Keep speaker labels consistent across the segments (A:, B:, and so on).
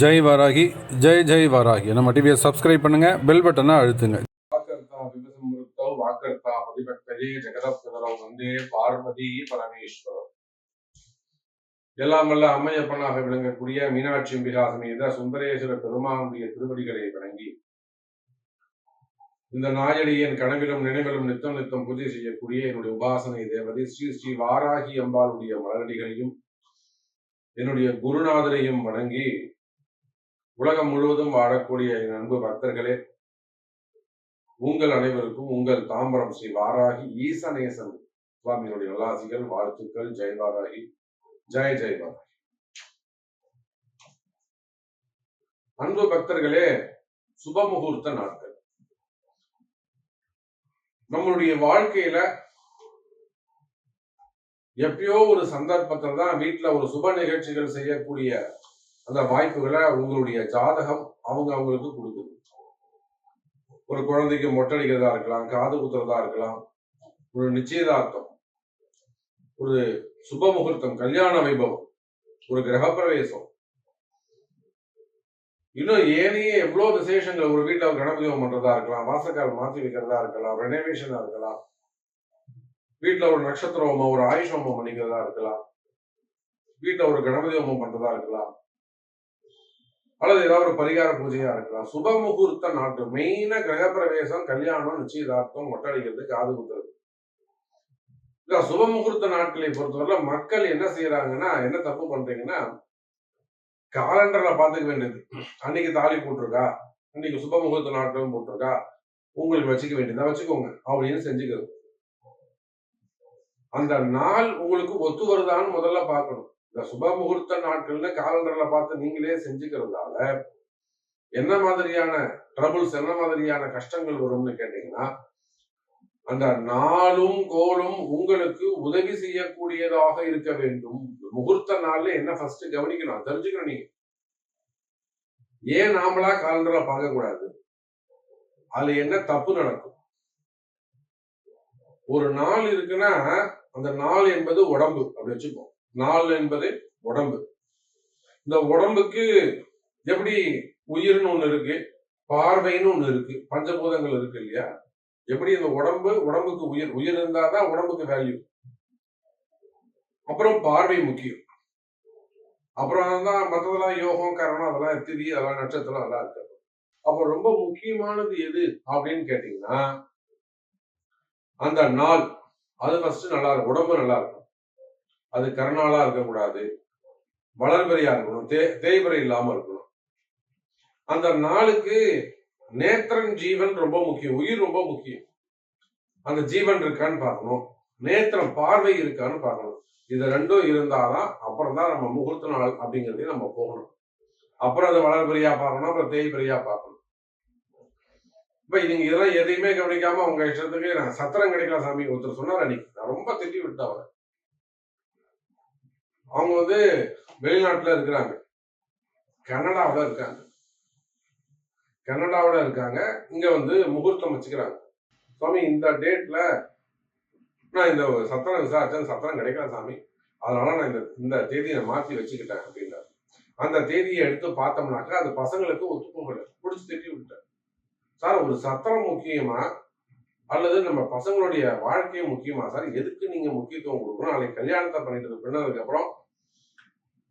A: ஜெய் வராகி ஜெய் ஜெய் வராகி. நம்ம டிவியை சப்ஸ்கிரைப் பண்ணுங்க பெல் பட்டனை அழுத்துங்க.
B: வாக்கர்த்தா பதிபக்தரே ஜெகதப்பிரதரம் வந்தே பார்வதி பரமேஸ்வரம் எல்லாம் வல்ல அம்மையப்பனாக விளங்கக்கூடிய மீனாட்சி அம்பிகா சமேத சுந்தரேஸ்வர பெருமானுடைய திருவடிகளை வணங்கி இந்த நாயடியின் கனவிலும் நினைவிலும் நித்தம் நித்தம் பூஜை செய்யக்கூடிய என்னுடைய உபாசனை தேவதி ஸ்ரீ ஸ்ரீ வாராகி அம்பாளுடைய மலரடிகளையும் என்னுடைய குருநாதரையும் வணங்கி உலகம் முழுவதும் வாழக்கூடிய என் அன்பு பக்தர்களே உங்கள் அனைவருக்கும் உங்கள் தாம்பரம் ஸ்ரீ வாராகி ஈசநேசன் சுவாமியினுடைய நல்லாசிகள் வாழ்த்துக்கள் ஜெய் வாராகி ஜெய் ஜெய் வாராகி. அன்பு பக்தர்களே சுபமுகூர்த்த நாட்கள். நம்மளுடைய வாழ்க்கையில எப்பயோ ஒரு சந்தர்ப்பத்தில் தான் வீட்டுல ஒரு சுப நிகழ்ச்சிகள் செய்யக்கூடிய அந்த வாய்ப்புகளை உங்களுடைய ஜாதகம் அவங்க அவங்களுக்கு கொடுக்குது ஒரு குழந்தைக்கு மொட்டடிக்கிறதா இருக்கலாம் காது குத்துறதா இருக்கலாம் ஒரு நிச்சயதார்த்தம் ஒரு சுப முகூர்த்தம் கல்யாண வைபவம் ஒரு கிரகப்பிரவேசம். இன்னும் ஏனையே எவ்வளவு விசேஷங்கள் ஒரு வீட்டில் ஒரு பண்றதா இருக்கலாம் வாசக்கால் மாத்தி வைக்கிறதா இருக்கலாம் ரெனோவேஷனா இருக்கலாம் வீட்டுல ஒரு நட்சத்திர ஹோமம் ஒரு ஆயுஷ் ஹோமம் பண்ணிக்கிறதா இருக்கலாம் வீட்டில் ஒரு கணபதி ஹோமம் பண்றதா இருக்கலாம். அல்லது ஏதாவது ஒரு பரிகார பூஜையா இருக்கலாம். சுப முகூர்த்த நாட்டு மெயினா கிரகப்பிரவேசம் கல்யாணம் நிச்சயதார்த்தம் மொட்டடிக்கிறது காது குத்துறது. சுப முகூர்த்த நாட்களை பொறுத்தவரை மக்கள் என்ன செய்யறாங்கன்னா என்ன தப்பு பண்றீங்கன்னா காலண்டர்ல பாத்துக்க வேண்டியது. அன்னைக்கு தாலி போட்டிருக்கா? இன்னைக்கு சுப முகூர்த்த நாட்களும் போட்டிருக்கா? உங்களுக்கு வச்சுக்க வேண்டியதா? வச்சுக்கோங்க. அப்படின்னு செஞ்சுக்கிறது? அந்த நாள் உங்களுக்கு ஒத்து வருதான்னு முதல்ல பார்க்கணும். இந்த சுப முகூர்த்த நாட்கள்னு காலண்டர்ல பார்த்து நீங்களே செஞ்சுக்கிறதால என்ன மாதிரியான ட்ரபுள்ஸ் என்ன மாதிரியான கஷ்டங்கள் வரும்னு கேட்டீங்கன்னா அந்த நாளும் கோலும் உங்களுக்கு உதவி செய்யக்கூடியதாக இருக்க வேண்டும். முகூர்த்த நாள்ல என்ன ஃபர்ஸ்ட் கவனிக்கணும்? தெரிஞ்சுக்கணும் நீங்க. ஏன் நாமளா காலண்டர்ல பார்க்க கூடாது அதுல என்ன தப்பு நடக்கும்? ஒரு நாள் இருக்குன்னா அந்த நாள் என்பது உடம்பு அப்படி வச்சுக்கோ. நாள் என்பது உடம்பு. இந்த உடம்புக்கு எப்படி உயிர்னு ஒண்ணு இருக்கு பார்வைன்னு ஒண்ணு இருக்கு பஞ்சபூதங்கள் இருக்கு இல்லையா? எப்படி இந்த உடம்பு உடம்புக்கு உயிர் உயிர் இருந்தாதான் உடம்புக்கு வேல்யூ அப்புறம் பார்வை முக்கியம். அப்புறம் தான் மற்றதெல்லாம் யோகம் கரணம் அதெல்லாம் திதி அதெல்லாம் நட்சத்திரம் அதெல்லாம் இருக்கு. அப்போ ரொம்ப முக்கியமானது எது அப்படின்னு கேட்டீங்கன்னா அந்த நாள். அது ஃபர்ஸ்ட் நல்லா இருக்கும். உடம்பு நல்லா இருக்கும். அது கருணாலா இருக்கக்கூடாது. வளர்பிறையா இருக்கணும். தே தேய்பிறை இல்லாம இருக்கணும். அந்த நாளுக்கு நேத்திரன் ஜீவன் ரொம்ப முக்கியம். உயிர் ரொம்ப முக்கியம். அந்த ஜீவன் இருக்கான்னு பார்க்கணும். நேத்திரம் பார்வை இருக்கான்னு பார்க்கணும். இது ரெண்டும் இருந்தாதான் அப்புறம் தான் நம்ம முகூர்த்த நாள் அப்படிங்கிறதையும் நம்ம போகணும். அப்புறம் அதை வளர்பிறையா பார்க்கணும். அப்புறம் தேய்பறையா பார்க்கணும். இப்ப நீங்க இதெல்லாம் எதையுமே கவனிக்காம உங்க இஷ்டத்துக்கு நான் சத்திரம் கிடைக்கல சாமி ஒருத்தர் சொன்னார் அன்னைக்கு. நான் ரொம்ப திட்டி விட்டேன் அவரை. அவங்க வந்து வெளிநாட்டுல இருக்கிறாங்க. கனடாவில் இருக்காங்க. கனடாவில் இருக்காங்க. இங்க வந்து முகூர்த்தம் வச்சுக்கிறாங்க. சாமி இந்த டேட்ல நான் இந்த சத்திரம் விசாரிச்சேன். சத்திரம் கிடைக்கல சாமி. அதனால நான் இந்த இந்த தேதியை மாற்றி வச்சுக்கிட்டேன் அப்படின்னாரு. அந்த தேதியை எடுத்து பார்த்தோம்னாக்கா அது பசங்களுக்கு ஒத்துக்கோங்க பிடிச்சி திட்டி விட்டேன் சார் ஒரு சத்திரம் முக்கியமா அல்லது நம்ம பசங்களுடைய வாழ்க்கையை முக்கியமா சார் எதுக்கு நீங்க முக்கியத்துவம் கொடுக்கணும்? நாளைக்கு கல்யாணத்தை பண்ணிட்டு பின்னதுக்கு அப்புறம்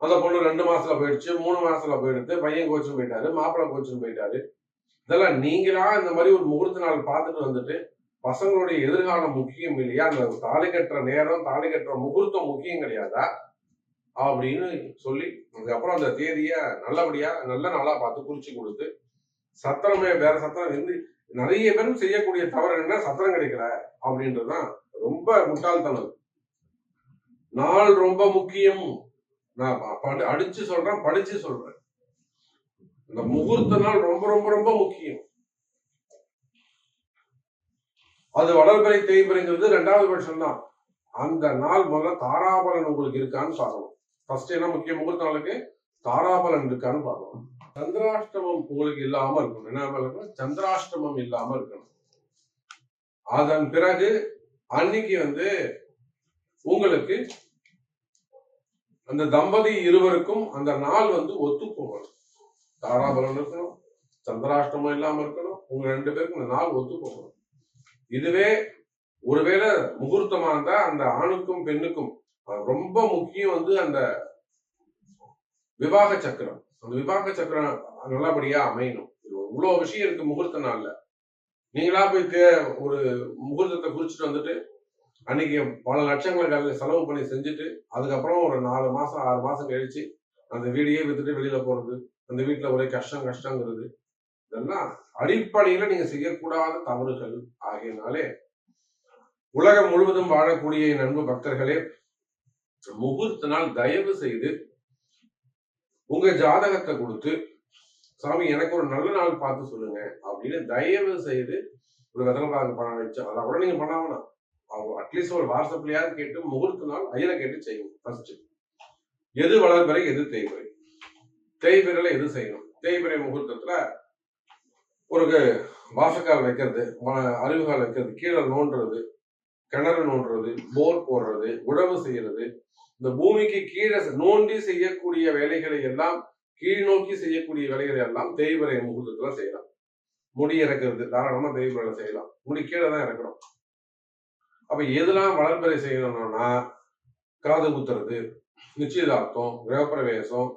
B: அந்த பொண்ணு ரெண்டு மாசத்துல போயிடுச்சு மூணு மாசத்துல போயிடுது பையன் கோச்சும் போயிட்டாரு மாப்பிள்ளை கோச்சும் போயிட்டாரு. இதெல்லாம் நீங்களா இந்த மாதிரி ஒரு முகூர்த்த நாள் பார்த்துட்டு வந்துட்டு பசங்களுடைய எதிர்காலம் முக்கியம் இல்லையா? அந்த தாலி கட்டுற நேரம் தாலி கட்டுற முகூர்த்தம் முக்கியம் கிடையாதா? அப்படின்னு சொல்லி அதுக்கப்புறம் அந்த தேதியை நல்லபடியா நல்ல நாளா பார்த்து குறிச்சு கொடுத்து சத்திரமே வேற சத்திரம் இருந்து நிறைய பேரும் செய்யக்கூடிய தவறு என்ன? சத்திரம் கிடைக்கல அப்படின்றதுதான் ரொம்ப முட்டாள்தனம். நாள் ரொம்ப முக்கியம். நான் அடிச்சு சொல்றேன் படிச்சு சொல்றேன். இந்த முகூர்த்த நாள் ரொம்ப ரொம்ப ரொம்ப முக்கியம். அது வளர்பிறை தேய்பிறைங்கிறது ரெண்டாவது பட்சம் தான் அந்த நாள் முதல்ல தாராபலன் உங்களுக்கு இருக்கான்னு பார்க்கணும். ஃபர்ஸ்ட் என்ன முக்கிய முகூர்த்த நாளுக்கு? தாராபலன் இருக்கான்னு பார்க்கணும். சந்திராஷ்டமம் உங்களுக்கு இல்லாம இருக்கணும். என்ன இருக்கணும் சந்திராஷ்டமம் இல்லாம இருக்கணும். அதன் பிறகு அன்னைக்கு வந்து உங்களுக்கு அந்த தம்பதி இருவருக்கும் அந்த நாள் வந்து ஒத்து போகணும். தாராபலம் இருக்கணும் சந்திராஷ்டமம் இல்லாம இருக்கணும் உங்க ரெண்டு பேருக்கும் இந்த நாள் ஒத்து போகணும். இதுவே ஒருவேளை முகூர்த்தமா இருந்தா அந்த ஆணுக்கும் பெண்ணுக்கும் ரொம்ப முக்கியம் வந்து அந்த விவாக சக்கரம். அந்த விவாக சக்கரம் நல்லபடியா அமையணும். இவ்வளவு விஷயம் இருக்கு முகூர்த்த நாள்ல. நீங்களா போய் ஒரு முகூர்த்தத்தை குறிச்சிட்டு வந்துட்டு அன்னைக்கு பல லட்சங்களை கல் செலவு பண்ணி செஞ்சுட்டு அதுக்கப்புறம் ஒரு நாலு மாசம் ஆறு மாசம் கழிச்சு அந்த வீடையே வித்துட்டு வெளியில போறது அந்த வீட்டுல ஒரே கஷ்டம் கஷ்டங்கிறது. இதெல்லாம் அடிப்படையில நீங்க செய்யக்கூடாத தவறுகள். ஆகியனாலே உலகம் முழுவதும் வாழக்கூடிய என் அன்பு பக்தர்களே முகூர்த்த நாள் தயவு செய்து உங்க ஜாதகத்தை கொடுத்து சாமி எனக்கு ஒரு நல்ல நாள் பார்த்து சொல்லுங்க அப்படின்னு தயவு செய்து ஒரு வெதலை பணம் வச்சு அதை கூட நீங்க பண்ண வேணாம். அவங்க அட்லீஸ்ட் ஒரு வாட்ஸ்அப்லயாவது கேட்டு முகூர்த்த நாள் ஐயரை கேட்டு செய்யும் ஃபர்ஸ்ட் எது வளர்பிறை எது தேய்பிறை தேய்பிறையில எது செய்யணும்? தேய்பிறை முகூர்த்தத்துல ஒரு வாசக்கால் வைக்கிறது ம- அருவிகால் வைக்கிறது கீழே நோண்டுறது கிணறு நோண்டுறது போர் போடுறது உழவு செய்யறது இந்த பூமிக்கு கீழே நோண்டி செய்யக்கூடிய வேலைகளை எல்லாம் கீழ் நோக்கி செய்யக்கூடிய வேலைகளை எல்லாம் தேய்பிறை முகூர்த்தத்துல செய்யலாம். முடி இறக்குறது தாராளமா தேய்பிறையில செய்யலாம். முடி கீழே தான் இறக்குறோம் அப்ப எதெல்லாம் வளர்பிறை செய்யணும்னா காது குத்துறது நிச்சயதார்த்தம் கிரகப்பிரவேசம்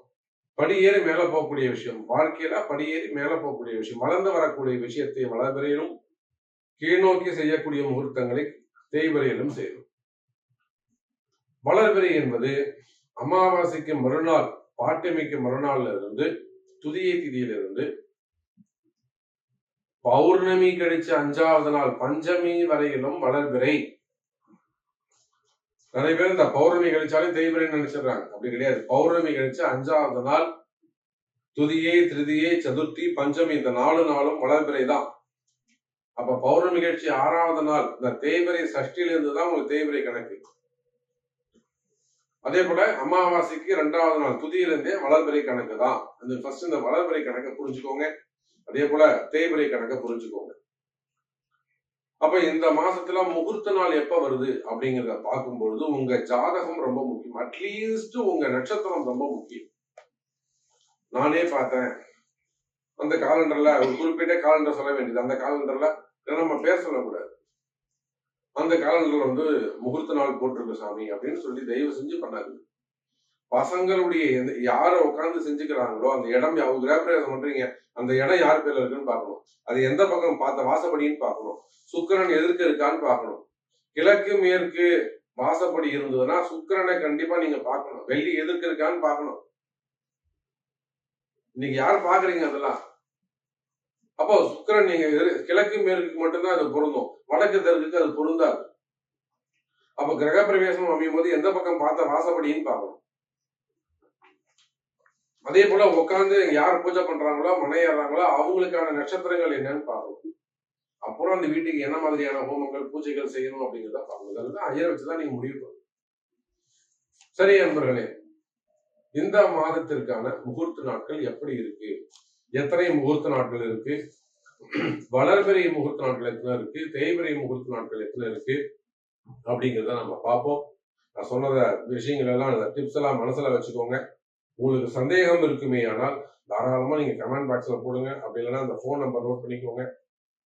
B: படியேறி மேல போகக்கூடிய விஷயம் வாழ்க்கையில படியேறி மேல போகக்கூடிய விஷயம் வளர்ந்து வரக்கூடிய விஷயத்தை வளர்பிறையிலும் கீழ்நோக்கி செய்யக்கூடிய முகூர்த்தங்களை தேய்பிறையிலும் செய்யணும். வளர்பிறை என்பது அமாவாசைக்கு மறுநாள் பாட்டிமைக்கு மறுநாள்ல இருந்து துதியை திதியிலிருந்து பௌர்ணமி கழிச்ச அஞ்சாவது நாள் பஞ்சமி வரையிலும் வளர்பிறை. நிறைய பேர் இந்த பௌர்ணமி கழிச்சாலே தேய்பிரை நினைச்சிடுறாங்க. அப்படி கிடையாது. பௌர்ணமி கழிச்சு அஞ்சாவது நாள் துதியே திருதியே சதுர்த்தி பஞ்சமி இந்த நாலு நாளும் வளர்பிறை தான். அப்ப பௌர்ணமி கழிச்சு ஆறாவது நாள் இந்த தேய்பிரை சஷ்டியிலிருந்து தான் உங்களுக்கு தேய்பிரை கணக்கு அதே போல அமாவாசைக்கு ரெண்டாவது நாள் துதியிலிருந்தே வளர்பிறை கணக்கு தான். அந்த ஃபர்ஸ்ட் இந்த வளர்பிறை கணக்கை புரிஞ்சுக்கோங்க. அதே போல தேய்பிறை கணக்கை புரிஞ்சுக்கோங்க. அப்ப இந்த மாசத்துல முகூர்த்த நாள் எப்ப வருது அப்படிங்கிறத பார்க்கும் பொழுது உங்க ஜாதகம் ரொம்ப முக்கியம். அட்லீஸ்ட் உங்க நட்சத்திரம் ரொம்ப முக்கியம். நானே பார்த்தேன். அந்த காலண்டர்ல ஒரு குறிப்பிட்ட காலண்டர் சொல்ல வேண்டியது. அந்த காலண்டர்ல நம்ம பேர் சொல்லக்கூடாது. அந்த காலண்டர்ல வந்து முகூர்த்த நாள் போட்டிருக்க சாமி அப்படின்னு சொல்லி தயவு செஞ்சு பண்ணாது பசங்களுடைய எந்த யாரை உட்கார்ந்து செஞ்சுக்கிறாங்களோ அந்த இடம் அவங்க கிரகப்பிரவேசம் பண்றீங்க அந்த இடம் யார் பேர்ல இருக்குன்னு பார்க்கணும். அது எந்த பக்கம் பார்த்த வாசப்படின்னு பார்க்கணும். சுக்கரன் எதிர்க்க இருக்கான்னு பார்க்கணும். கிழக்கு மேற்கு வாசப்படி இருந்ததுன்னா சுக்கிரனை கண்டிப்பா நீங்க பார்க்கணும். வெள்ளி எதிர்க்க இருக்கான்னு பார்க்கணும். இன்னைக்கு யார் பாக்குறீங்க அதெல்லாம்? அப்போ சுக்கரன் நீங்க கிழக்கு மேற்குக்கு மட்டும்தான் அது பொருந்தும். வடக்கு தெற்குக்கு அது பொருந்தாது. அப்ப கிரகப்பிரவேசம் அமையும் போது எந்த பக்கம் பார்த்த வாசப்படின்னு பார்க்கணும். அதே போல உட்காந்து யார் பூஜை பண்றாங்களோ மனையாடுறாங்களோ அவங்களுக்கான நட்சத்திரங்கள் என்னன்னு பார்க்கணும். அப்புறம் அந்த வீட்டுக்கு என்ன மாதிரியான ஹோமங்கள் பூஜைகள் செய்யணும் அப்படிங்கிறத பார்க்கணும். இதெல்லாம் ஐயரை வச்சுதான் நீங்க முடிவு பண்ணணும். சரி நண்பர்களே இந்த மாதத்திற்கான முகூர்த்த நாட்கள் எப்படி இருக்கு? எத்தனை முகூர்த்த நாட்கள் இருக்கு. வளர்பிறை முகூர்த்த நாட்கள் எத்தனை இருக்கு? தேய்பிறை முகூர்த்த நாட்கள் எத்தனை இருக்கு? அப்படிங்கிறத நம்ம பார்ப்போம். நான் சொன்னத விஷயங்கள் எல்லாம் அந்த டிப்ஸ் எல்லாம் மனசுல வச்சுக்கோங்க. உங்களுக்கு சந்தேகம் இருக்குமே ஆனால் தாராளமா நீங்க கமெண்ட் பாக்ஸ்ல போடுங்க. அப்படி இல்லைன்னா அந்த ஃபோன் நம்பர் நோட் பண்ணிக்கோங்க.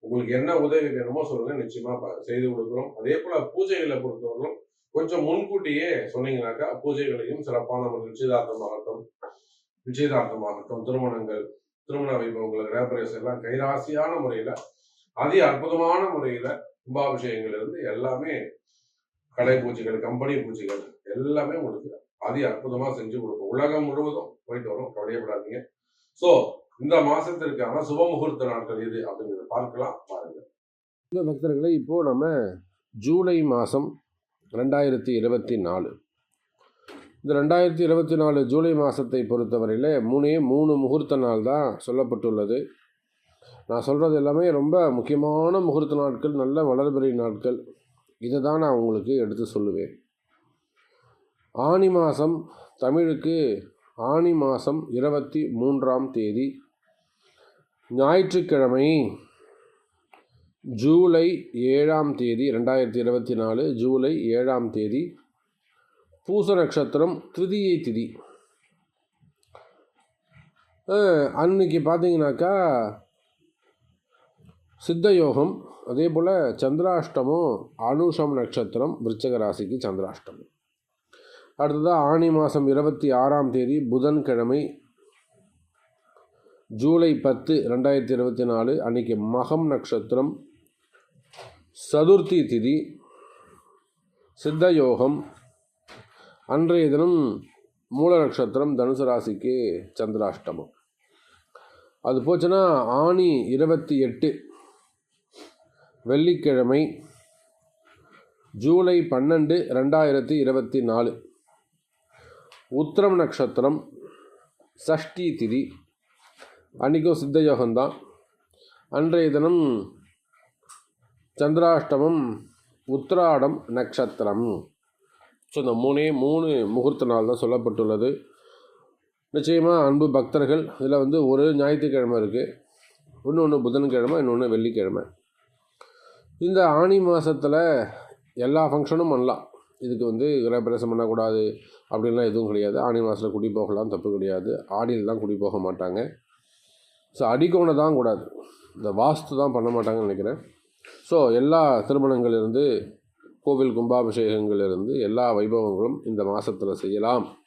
B: உங்களுக்கு என்ன உதவி வேணுமோ சொல்லுங்க. நிச்சயமா செய்து கொடுக்குறோம். அதே போல பூஜைகளை பொறுத்தவரைக்கும் கொஞ்சம் முன்கூட்டியே சொன்னீங்கன்னாக்கா பூஜைகளையும் சிறப்பான ஒரு நிச்சயதார்த்தமாகட்டும் நிச்சயதார்த்தமாகட்டும் திருமணங்கள் திருமண வைபவங்கள் கிரகப்பிரவேசம் எல்லாம் கைராசியான முறையில அதி அற்புதமான முறையில கும்பாபிஷேகங்கள் இருந்து எல்லாமே கடை பூச்சிகள் கம்பெனி பூச்சிகள் எல்லாமே உங்களுக்கு அதி அற்புதமா செஞ்சு கொடுக்கும் உலகம் முழுவதும் போயிட்டு வரும். கவலையப்படாதீங்க. சோ இந்த மாசத்திற்கான சுப முகூர்த்த நாட்கள் இது அப்படிங்கிறத பார்க்கலாம் பாருங்க
C: இந்த பக்தர்களை இப்போது நம்ம ஜூலை மாதம் ரெண்டாயிரத்தி இருபத்தி நாலு. இந்த ரெண்டாயிரத்தி இருபத்தி நாலு ஜூலை மாதத்தை பொறுத்தவரையில் மூணே மூணு முகூர்த்த நாள் தான் சொல்லப்பட்டுள்ளது. நான் சொல்கிறது எல்லாமே ரொம்ப முக்கியமான முகூர்த்த நாட்கள் நல்ல வளர்பிறை நாட்கள். இதை தான் நான் உங்களுக்கு எடுத்து சொல்லுவேன். ஆனி மாதம் தமிழுக்கு ஆனி மாதம் இருபத்தி மூன்றாம் தேதி ஞாயிற்றுக்கிழமை ஜூலை ஏழாம் தேதி ரெண்டாயிரத்தி இருபத்தி நாலு ஜூலை ஏழாம் தேதி பூச நட்சத்திரம் திருதியை திதி. அன்னைக்கு பார்த்தீங்கன்னாக்கா சித்த யோகம் அதே போல் சந்திராஷ்டமம் அனுஷம் நட்சத்திரம் விருச்சக ராசிக்கு சந்திராஷ்டமம். அடுத்ததாக ஆனி மாதம் இருபத்தி ஆறாம் தேதி புதன்கிழமை ஜூலை பத்து ரெண்டாயிரத்தி இருபத்தி நாலு அன்னைக்கு மகம் நட்சத்திரம் சதுர்த்தி திதி சித்த யோகம் அன்றைய தினம் மூல நட்சத்திரம் தனுசு ராசிக்கு சந்திராஷ்டமம். அது போச்சுன்னா ஆணி இருபத்தி எட்டு வெள்ளிக்கிழமை ஜூலை பன்னெண்டு ரெண்டாயிரத்தி இருபத்தி நாலு. உத்திரம் நட்சத்திரம் சஷ்டி திதி அன்றைக்கும் சித்த யோகம்தான். அன்றைய தினம் சந்திராஷ்டமம் உத்திராடம் நட்சத்திரம். ஸோ இந்த மூணே மூணு முகூர்த்த நாள் தான் சொல்லப்பட்டுள்ளது. நிச்சயமாக அன்பு பக்தர்கள் இதில் வந்து ஒரு ஞாயிற்றுக்கிழமை இருக்குது இன்னொன்று புதன்கிழமை இன்னொன்று வெள்ளிக்கிழமை. இந்த ஆனி மாதத்தில் எல்லா ஃபங்க்ஷனும் பண்ணலாம். இதுக்கு வந்து கிரகப்பிரவேசம் பண்ணக்கூடாது அப்படின்லாம் எதுவும் கிடையாது. ஆனி மாதத்தில் குடி போகலாம் தப்பு கிடையாது. ஆடியில் தான் குடி போக மாட்டாங்க. ஸோ அடிக்கோணை தான் கூடாது இந்த வாஸ்து தான் பண்ண மாட்டாங்கன்னு நினைக்கிறேன். ஸோ எல்லா திருமணங்களிலிருந்து கோவில் கும்பாபிஷேகங்களிலிருந்து எல்லா வைபவங்களும் இந்த மாதத்தில் செய்யலாம்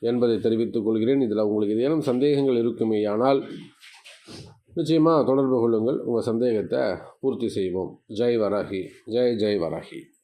C: என்பதை தெரிவித்துக் கொள்கிறேன். இதில் உங்களுக்கு ஏதேனும் சந்தேகங்கள் இருக்குமேயானால் நிச்சயமாக தொடர்பு கொள்ளுங்கள். உங்கள் சந்தேகத்தை பூர்த்தி செய்வோம். ஜெய் வராகி. ஜெய் ஜெய் வராகி.